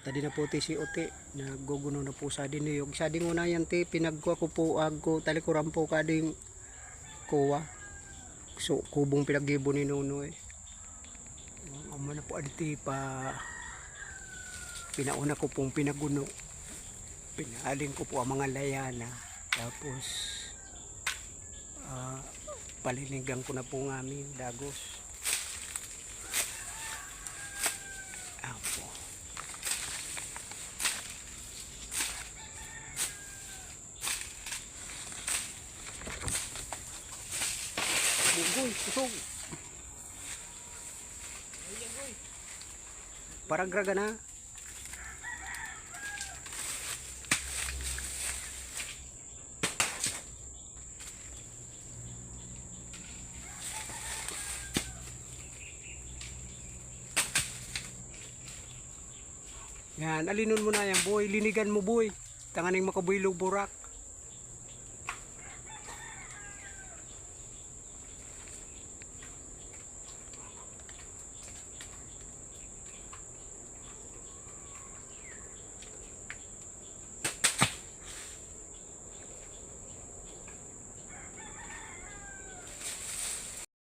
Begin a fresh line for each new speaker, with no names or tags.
tadi na po ti si Ote, naguguno na po sa din yung sa din una yan ti pinagkuha ko po agko tali ko rampo ka ding kuwa. So kubong pinaggibo ni Nuno eh. Amo na po aditi pa pinauna ko pong pinaguno. Pinaling ko po ang mga layana. Tapos ah palinigan ko na po ng aming dagos. Bugoy, kusog. Parang graga na. Yan, alinon mo na yan, boy. Linigan mo, boy. Tanganing makabuylog burak.